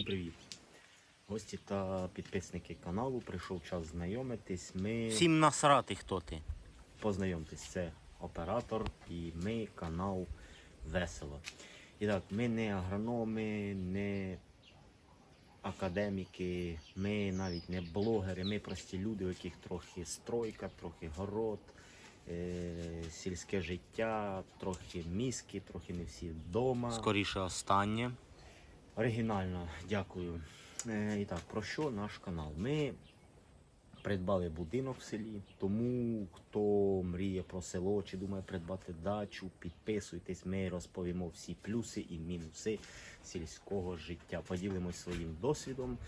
привіт! Гості та підписники каналу. Прийшов час знайомитись. Ми Всім насрати, хто ти. познайомтесь. Це оператор і ми канал Весело. І так, ми не агрономи, не академіки, ми навіть не блогери, ми прості люди, у яких трохи стройка, трохи город, е- сільське життя, трохи мізки, трохи не всі вдома. Скоріше останнє. Оригінально, дякую. Е, і так, про що наш канал? Ми придбали будинок в селі, тому хто мріє про село чи думає придбати дачу, підписуйтесь, ми розповімо всі плюси і мінуси сільського життя. Поділимось своїм досвідом.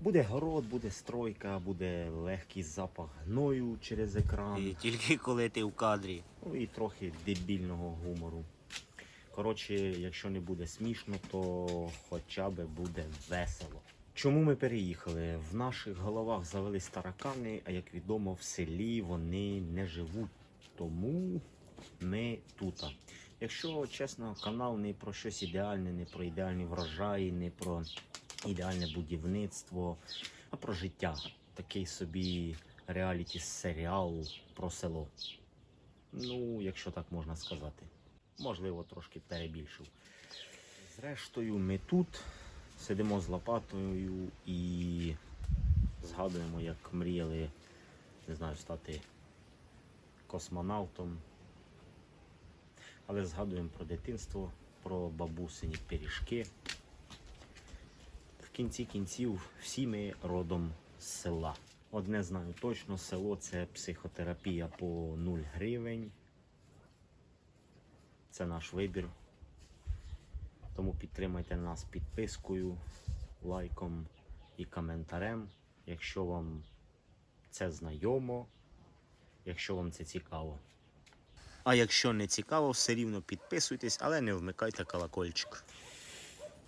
Буде город, буде стройка, буде легкий запах гною через екран. І тільки коли ти в кадрі. Ну і трохи дебільного гумору. Коротше, якщо не буде смішно, то хоча б буде весело. Чому ми переїхали? В наших головах завелись таракани, а як відомо, в селі вони не живуть. Тому ми тут. Якщо чесно, канал не про щось ідеальне, не про ідеальні врожаї, не про ідеальне будівництво, а про життя. Такий собі реаліті серіал про село. Ну, якщо так можна сказати. Можливо, трошки перебільшив. Зрештою, ми тут сидимо з лопатою і згадуємо, як мріяли, не знаю, стати космонавтом. Але згадуємо про дитинство, про бабусині пиріжки. В кінці кінців всі ми родом з села. Одне знаю точно, село це психотерапія по 0 гривень. Це наш вибір. Тому підтримайте нас підпискою, лайком і коментарем, якщо вам це знайомо, якщо вам це цікаво. А якщо не цікаво, все рівно підписуйтесь, але не вмикайте колокольчик.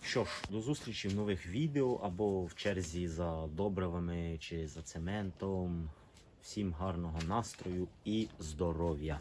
Що ж, до зустрічі в нових відео або в черзі за добривами чи за цементом. Всім гарного настрою і здоров'я!